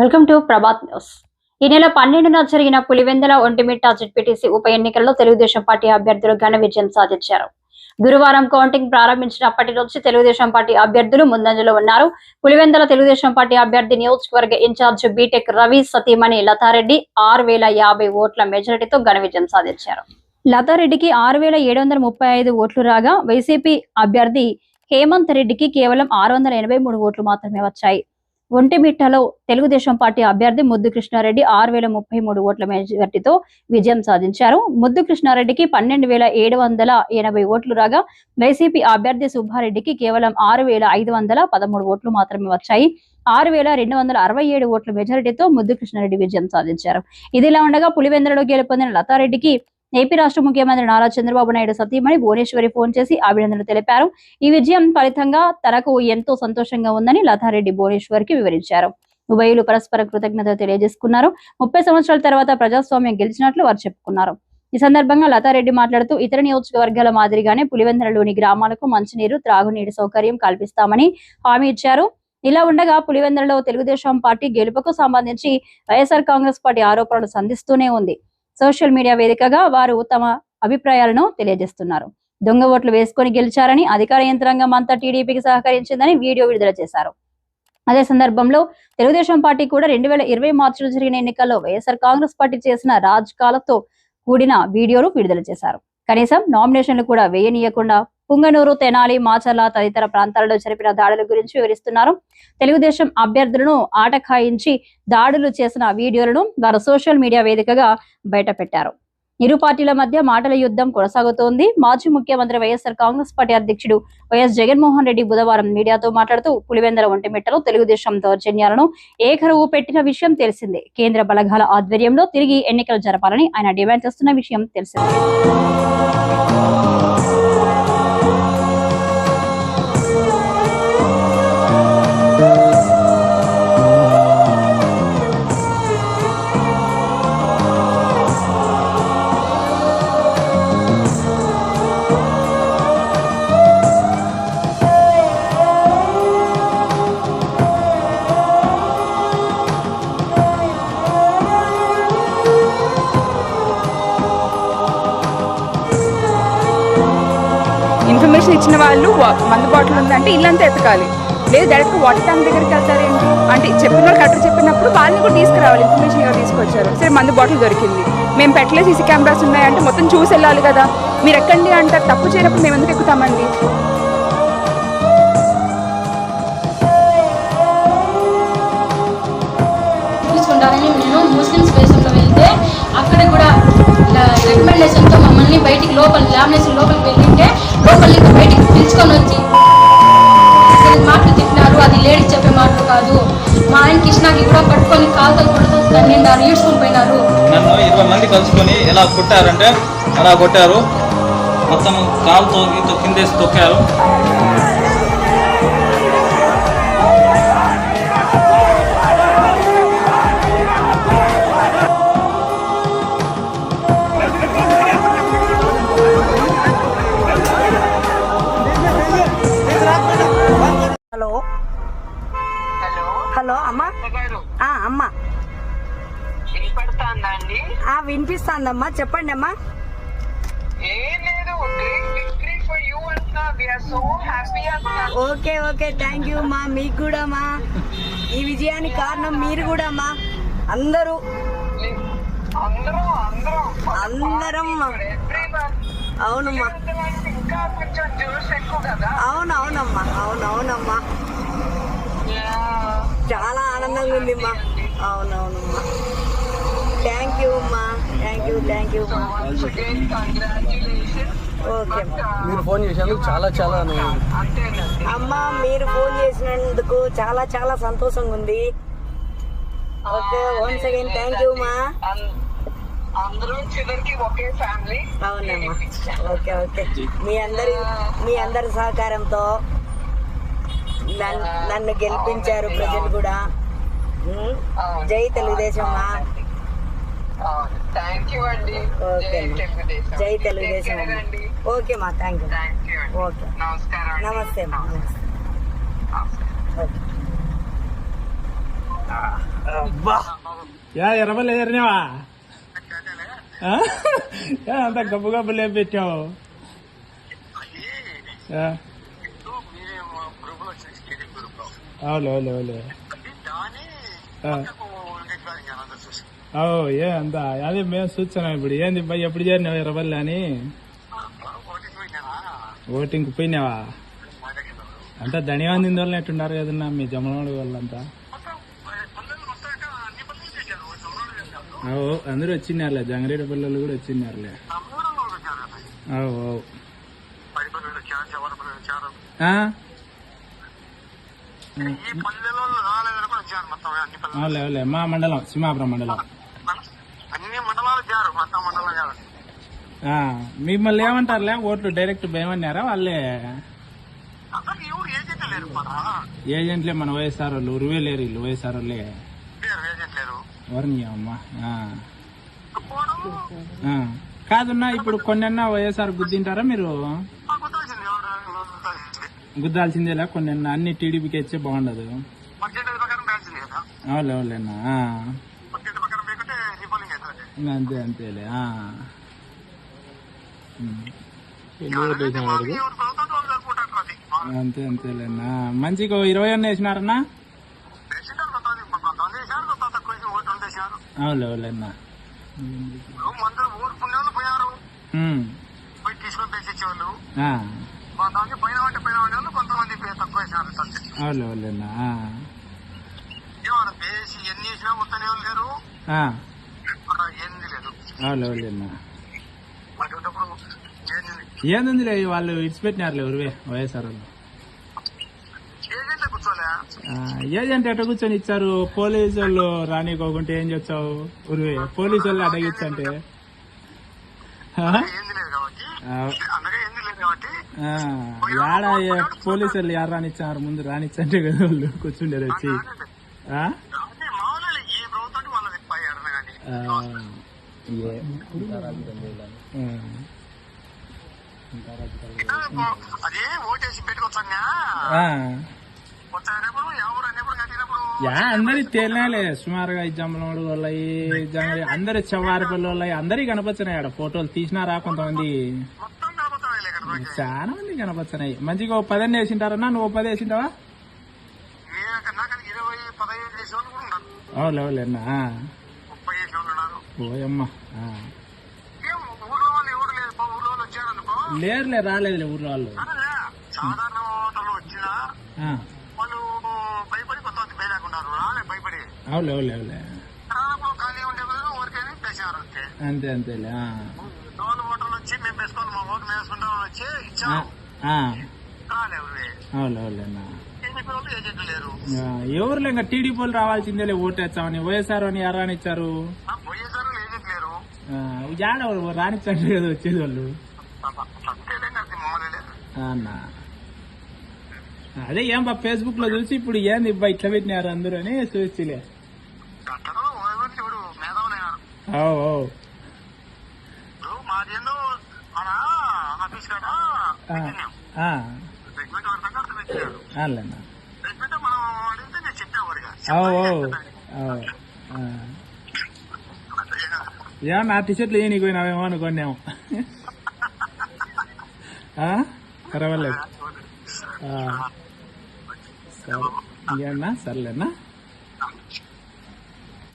Welcome to Prabhat news. ఈ నెల పన్నెండున జరిగిన పులివెందల ఒంటిమిట్ట జెడ్పీటీసీ ఉప ఎన్నికల్లో తెలుగుదేశం పార్టీ అభ్యర్థులు ఘన విజయం సాధించారు. గురువారం కౌంటింగ్ ప్రారంభించినప్పటి నుంచి తెలుగుదేశం పార్టీ అభ్యర్థులు ముందంజలో ఉన్నారు. పులివెందల తెలుగుదేశం పార్టీ అభ్యర్థి నియోజకవర్గ ఇన్ఛార్జ్ బీటెక్ రవి సతీమణి లతారెడ్డి ఆరు వేల యాభై ఓట్ల మెజారిటీతో ఘన విజయం సాధించారు. లతారెడ్డికి ఆరు వేల ఏడు వందల ముప్పై ఐదు ఓట్లు రాగా వైసీపీ అభ్యర్థి హేమంత్ రెడ్డికి కేవలం ఆరు వందల ఎనభై మూడు ఓట్లు మాత్రమే వచ్చాయి. ఒంటిమిట్టలో తెలుగుదేశం పార్టీ అభ్యర్థి ముద్దు కృష్ణారెడ్డి ఆరు వేల ముప్పై మూడు ఓట్ల మెజార్టీతో విజయం సాధించారు. ముద్దు కృష్ణారెడ్డికి పన్నెండు వేల ఏడు వందల ఎనభై ఓట్లు రాగా వైసీపీ అభ్యర్థి సుబ్బారెడ్డికి కేవలం ఆరు వేల ఐదు వందల పదమూడు ఓట్లు మాత్రమే వచ్చాయి. ఆరు వేల రెండు వందల అరవై ఏడు ఓట్ల మెజారిటీతో ముద్దు కృష్ణారెడ్డి విజయం సాధించారు. ఇదిలా ఉండగా పులివెందులలో గెలుపొందిన లతారెడ్డికి ఏపీ రాష్ట్ర ముఖ్యమంత్రి నారా చంద్రబాబు నాయుడు సతీమణి భువనేశ్వరి ఫోన్ చేసి అభినందనలు తెలిపారు. ఈ విజయం ఫలితంగా తనకు ఎంతో సంతోషంగా ఉందని లతారెడ్డి భువనేశ్వర్కి వివరించారు. ఉభయులు పరస్పర కృతజ్ఞతలు తెలియజేసుకున్నారు. ముప్పై సంవత్సరాల తర్వాత ప్రజాస్వామ్యం గెలిచినట్లు వారు చెప్పుకున్నారు. ఈ సందర్భంగా లతారెడ్డి మాట్లాడుతూ ఇతర నియోజకవర్గాల మాదిరిగానే పులివెందులలోని గ్రామాలకు మంచినీరు త్రాగునీటి సౌకర్యం కల్పిస్తామని హామీ ఇచ్చారు. ఇలా ఉండగా పులివెందులలో తెలుగుదేశం పార్టీ గెలుపుకు సంబంధించి వైఎస్ఆర్ కాంగ్రెస్ పార్టీ ఆరోపణలు సంధిస్తూనే ఉంది. సోషల్ మీడియా వేదికగా వారు తమ అభిప్రాయాలను తెలియజేస్తున్నారు. దొంగ ఓట్లు వేసుకొని గెలిచారని అధికార యంత్రాంగం అంతా టీడీపీకి సహకరించిందని వీడియో విడుదల చేశారు. అదే సందర్భంలో తెలుగుదేశం పార్టీ కూడా రెండు వేల ఇరవై మార్చిలో జరిగిన ఎన్నికల్లో వైఎస్ఆర్ కాంగ్రెస్ పార్టీ చేసిన రాజకాలతో కూడిన వీడియోను విడుదల చేశారు. కనీసం నామినేషన్లు కూడా వేయనీయకుండా పుంగనూరు తెనాలి మాచర్ల తదితర ప్రాంతాలలో జరిపిన దాడుల గురించి వివరిస్తున్నారు. తెలుగుదేశం అభ్యర్థులను ఆటకాయించి దాడులు చేసిన వీడియోలను వారు సోషల్ మీడియా వేదికగా బయటపెట్టారు. ఇరు పార్టీల మధ్య మాటల యుద్ధం కొనసాగుతోంది. మాజీ ముఖ్యమంత్రి వైఎస్ఆర్ కాంగ్రెస్ పార్టీ అధ్యక్షుడు వైఎస్ జగన్మోహన్ రెడ్డి బుధవారం మీడియాతో మాట్లాడుతూ పులివెందల ఒంటిమిట్టలో తెలుగుదేశం దౌర్జన్యాలను ఏకరువు పెట్టిన విషయం తెలిసిందే. కేంద్ర బలగాల ఆధ్వర్యంలో తిరిగి ఎన్నికలు జరపాలని ఆయన డిమాండ్ చేస్తున్న విషయం తెలిసిందే. ఇన్ఫర్మేషన్ ఇచ్చిన వాళ్ళు మందు బాటిల్ ఉందంటే ఇల్లంతా ఎతకాలి. లేదు డైరెక్ట్గా వాటర్ ట్యాంక్ దగ్గరికి వెళ్తారేంటి? అంటే చెప్పిన వాళ్ళు కరెక్ట్ చెప్పినప్పుడు వాళ్ళని కూడా తీసుకురావాలి ఇన్ఫర్మేషన్ ఎవరు తీసుకొచ్చారు. సరే మందు బాటిల్ దొరికింది. మేము పెట్టలేదు సీసీ కెమెరాస్ ఉన్నాయంటే మొత్తం చూసి వెళ్ళాలి కదా. మీరు ఎక్కండి అంటారు తప్పు చేయనప్పుడు మేము ఎందుకు ఎక్కుతామండి? నేను ముస్లిమ్స్ దేశంలో వెళ్తే అక్కడ కూడా రికమెండేషన్తో మమ్మల్ని బయటికి లోపల లామినేషన్ లోపలికి వెళ్ళింటే అది లేడీస్ చెప్పే మాటలు కాదు. మా ఆయన కృష్ణకి కూడా పట్టుకొని కాలుతో కొడుతూ తన్నిండారు ఈడ్చుకొని పోయినారు. నన్ను ఇరవై మంది కలుసుకొని ఎలా కొట్టారంటే అలా కొట్టారు. మొత్తం కాలుతో గీతో కిందేసి తొక్కారు. వినిపిస్తాందమ్మా? చెప్పండి అమ్మా ఓకే ఓకే. థ్యాంక్ యూ మా. మీకు కూడా మా. ఈ విజయానికి కారణం మీరు కూడా అమ్మా అందరూ. అందరూ అవునమ్మా ఇంకా కొంచెం జ్యూస్ ఎక్కువ కదా అవును అవునమ్మా అవును అవునమ్మా చాలా ఆనందంగా ఉందిమ్మా. అవునవునమ్మా. థ్యాంక్ యూ అమ్మా యూ థ్యాంక్ యూ ఓకే మీరు ఫోన్ చేసినందుకు చాలా చాలా అమ్మా మీరు ఫోన్ చేసినందుకు చాలా చాలా సంతోషంగా ఉంది okay once again thank you మా అందరూ చివరికి ఒకే ఫ్యామిలీ అవునమ్మా. ఓకే ఓకే మీ అందరి మీ అందరి సహకారంతో నన్ను నన్ను గెలిపించారు ప్రజలు కూడా. జై తెలుగుదేశం మా. థ్యాంక్ యూ అండి. ఓకే జై. తెలుగుదేశం. ఓకే మా థ్యాంక్ యూ థ్యాంక్ యూ అండి. ఓకే నమస్కారం. నమస్తే అబ్బా యా ఎర్రబల్లి ఎర్రనేవా? అంత గబ్బు గబ్బు లేపెట్టావు. ఓ ఏ అంత? అదే మేము చూస్తున్నాం ఇప్పుడు. ఏంది భయ్ ఎప్పుడు చేరినావు ఎర్రబల్లి అని? ఓటింగ్ పోయినావా? అంతా ధనియాన్ని వల్ల ఎట్టున్నారు కదన్నా మీ జమనోడు వాళ్ళంతా? అవు అందరూ వచ్చినారులే. జంగరేడు పిల్లలు కూడా వచ్చినారులే. అవు అవులే మా మండలం సింహాపురం మండలం అన్ని మండలాలు చేరు మొత్తం మండలం చేరు ఆ, మిమ్మల్ని ఏమంటారులే? ఓట్లు డైరెక్ట్ భయమన్నారా వాళ్ళే ఏజెంట్లే మన వైఎస్ఆర్ వాళ్ళు. ఉరువే లేరు వీళ్ళు వైఎస్ఆర్ వాళ్ళే. అమ్మా. కాదన్నా ఇప్పుడు కొన్నన్నా వైఎస్ఆర్ గుద్దింటారా మీరు? గుద్దాల్సిందేలా కొన్నన్నా? అన్ని టీడీపీకి ఇచ్చే బాగుండదు. అవులే అవులేనా అంతే అంతేలే. అంతే అంతేలేనా? మంచిగా ఇరవై అన్న వేసినారన్నా? అవులే అవులేనా అవులేనా ఎన్ని మొత్తం లేరు. ఏంది లేదు అవులే అవులేనా అటువంటిప్పుడు ఏంది ఏందుందిలే వాళ్ళు ఇడిచిపెట్టినారులే ఉరివే వైఎస్ఆర్ వాళ్ళు. ఏజెంట్ ఎట్ట కూర్చొని ఇచ్చారు? పోలీసు వాళ్ళు రానికోకుంటే ఏం చేస్తావు ఉరివే పోలీసు వాళ్ళు అడగిచ్చంటే యాడ పోలీసు వాళ్ళు యారు రానిచ్చారు? ముందు రానిచ్చంటే కదా వాళ్ళు కూర్చుండేది వచ్చి. అదే ఓటేసి పెట్టుకొచ్చా యా అందరి తేలినాలే సుమారుగా ఈ జమ్మలమూడు వాళ్ళయి అందరి చెవారిపల్లి వాళ్ళయి అందరి కనపచ్చినాయి ఆడ ఫోటోలు తీసినారా కొంతమంది చాలా మంది కనపచ్చినాయి మంచిగా ఓ పదన్ని వేసింటారన్నా నువ్వు పది వేసింటావా అవులే అవులేనా వచ్చారనుకో లేరులే రాలేదులే ఊర్లో వాళ్ళు. అనలే, సాధారణ వచ్చినా వాళ్ళు భయపడి కొంతమంది భయలేకున్నారు రాలే భయపడి అవులే అవులే అవులే ఖాళీ ఉండే బదులు ఊరికైనా వేసారు అంతే అంతే అంతేలే ఆ. డోలు ఓటర్లు వచ్చి మేము వేసుకోవాలి మా ఓటు వేసుకుంటాం వచ్చి ఆ. రాలే ఎవరు అవులే అవులేనా టీడీపీ ఎవరులే ఇంకా టీడీపీ రావాల్సిందేలే ఓటేస్తామని వైఎస్ఆర్ అని ఎవరు ఆ, వైఎస్ఆర్ వాళ్ళు ఏజెంట్ లేరు ఆ, యాడ రానిచ్చండి కదా వచ్చేది వాళ్ళు. అన్నా. అదే ఏం బా ఫేస్బుక్లో చూసి ఇప్పుడు ఏంది ఇబ్బా ఇట్లా పెట్టినారు అందరూ అని చూసిలే. అక్కడ ఏమన్నా నా టీషర్ట్లు ఏ నీకు పోయినావేమో అనుకోండేమో పర్వాలేదు. సరే. ఇంకేమన్నా? సర్లేనా?